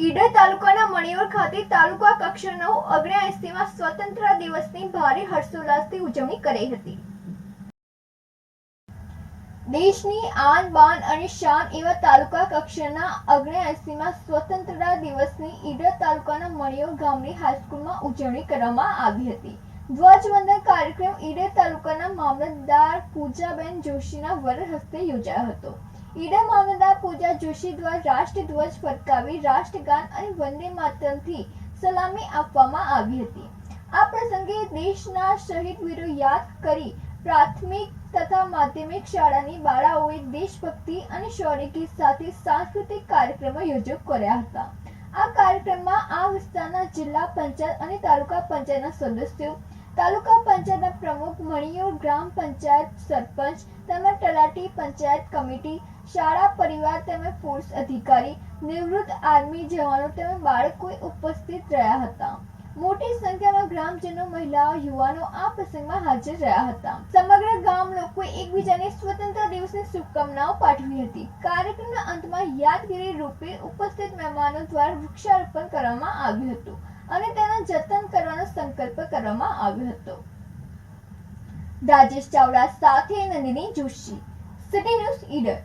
ઈડર તાલુકાના મણિયોર ખાતે તાલુકા કક્ષાનો ઓગણએસીમાં સ્વતંત્ર દિવસની ભારે હર્ષોલ્લાસથી ઉજવણી કરાઈ હતી. દેશની આન, બાન અને શાન એવા તાલુકા કક્ષાના ઓગણએસીમાં સ્વતંત્રતા દિવસની ઈડર તાલુકાના મણિયોર ગામની હાઈસ્કૂલમાં ઉજવણી કરવામાં આવી હતી. ધ્વજવંદન કાર્યક્રમ ઈડર તાલુકાના મામલતદાર પૂજાબેન જોશીના વર હસ્તે યોજાયો હતો. ઈડર મામલતદાર પૂજા જોશી દ્વારા રાષ્ટ્રધ્વજ ફરકાવી રાષ્ટ્રગાન અને વંદે માતરમથી સલામી આપવામાં આવી હતી. આ પ્રસંગે દેશના શહીદ વીરો યાદ કરી પ્રાથમિક તથા માધ્યમિક શાળાની બાળાઓએ દેશભક્તિ અને શૌર્ય ગીત સાથે સાંસ્કૃતિક કાર્યક્રમો યોજક કર્યા હતા. આ કાર્યક્રમમાં આ વિસ્તારના જિલ્લા પંચાયત અને તાલુકા પંચાયતના સદસ્યો, તાલુકા પંચાયતના પ્રમુખ, મણિયોર ગ્રામ પંચાયત સરપંચ, તેમજ તલાટી પંચાયત કમિટી શાળા પરિવાર તેમજ પોલીસ અધિકારી, નિવૃત્ત આર્મી જવાનો તેમજ બાળકો ઉપસ્થિત રહ્યા હતા. મોટી સંખ્યામાં ગ્રામજનો, મહિલાઓ, યુવાનો આ પ્રસંગમાં હાજર રહ્યા હતા. સમગ્ર ગામ લોકોએ એકબીજાને સ્વતંત્ર દિવસની શુભકામનાઓ પાઠવી હતી. કાર્યક્રમના અંતમાં યાદગીરી રૂપે ઉપસ્થિત મહેમાનો દ્વારા વૃક્ષારોપણ કરવામાં આવ્યું હતું અને તેના જતન કરવાનો સંકલ્પ કરવામાં આવ્યો હતો. રાજેશ ચાવડા સાથે નંદિની જોશી સિટી ન્યૂઝ ઈડર.